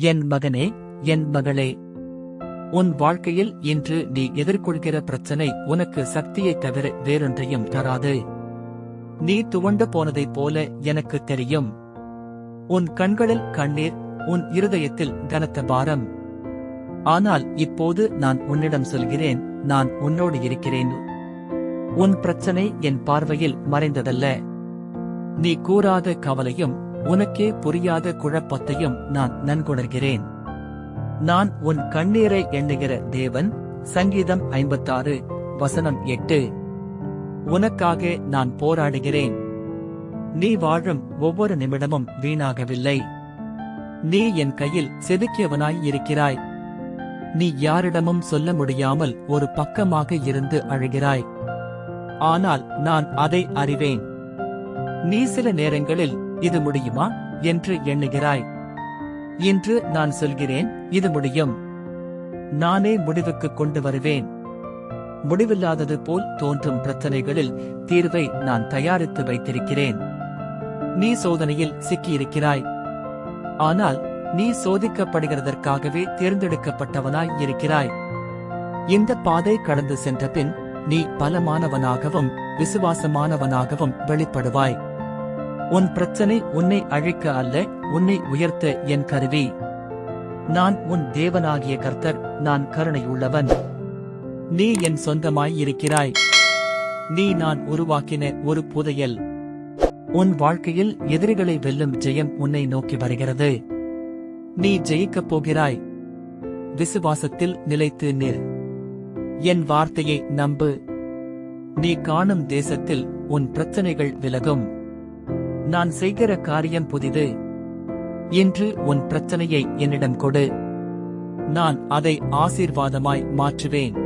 என் மகனே என் மகளே. உன் வாழ்க்கையில் இன்று நீ எதிர்கொள்கிற பிரச்சனை உனக்கு சக்தியைத் தவிர வேறொன்றையும் தராது. நீ துவண்டு போனதைப் போல எனக்கு தெரியும். உன் கண்களில் கண்ணீர் உன் இருதயத்தில் கனத்த பாரம். ஆனால் இப்போது நான் உன்னிடம் சொல்கிறேன் நான் உன்னோடு இருக்கிறேன். உன் பிரச்சனை என் பார்வையில் மறைந்ததல்ல. நீ கூறாத கவலையும் உனக்கே புரியாத குழப்பத்தையும் நான் நன்கொணர்கிறேன். நான் உன் கண்ணீரை எண்ணுகிற தேவன் சங்கீதம் ஐம்பத்தாறு வசனம் எட்டு. உனக்காக நான் போராடுகிறேன். நீ வாழும் ஒவ்வொரு நிமிடமும் வீணாகவில்லை. நீ என் கையில் செதுக்கியவனாய் இருக்கிறாய். நீ யாரிடமும் சொல்ல முடியாமல் ஒரு பக்கமாக இருந்து அழுகிறாய். ஆனால் நான் அதை அறிவேன். நீ சில நேரங்களில் இது முடியுமா என்று எண்ணுகிறாய். இன்று நான் சொல்கிறேன் இது முடியும். நானே முடிவுக்கு கொண்டு வருவேன். முடிவில்லாதது போல் தோன்றும் பிரச்சனைகளில் தீர்வை நான் தயாரித்து வைத்திருக்கிறேன். நீ சோதனையில் சிக்கியிருக்கிறாய். ஆனால் நீ சோதிக்கப்படுகிறதற்காகவே தேர்ந்தெடுக்கப்பட்டவனாய் இருக்கிறாய். இந்த பாதை கடந்து சென்ற பின் நீ பலமானவனாகவும் விசுவாசமானவனாகவும் வெளிப்படுவாய். உன் பிரச்சனை உன்னை அழிக்க அல்ல உன்னை உயர்த்த என் கருவி. நான் உன் தேவனாகிய கர்த்தர் நான் கருணையுள்ளவன். நீ என் சொந்தமாய் இருக்கிறாய். நீ நான் உருவாக்கின ஒரு புதையல். உன் வாழ்க்கையில் எதிரிகளை வெல்லும் ஜெயம் உன்னை நோக்கி வருகிறது. நீ ஜெயிக்கப் போகிறாய். விசுவாசத்தில் நிலைத்து நில். என் வார்த்தையை நம்பு. நீ காணும் தேசத்தில் உன் பிரச்சனைகள் விலகும். நான் செய்கிற காரியம் புதிது. இன்று உன் பிரச்சனையை என்னிடம் கொடு. நான் அதை ஆசீர்வாதமாய் மாற்றுவேன்.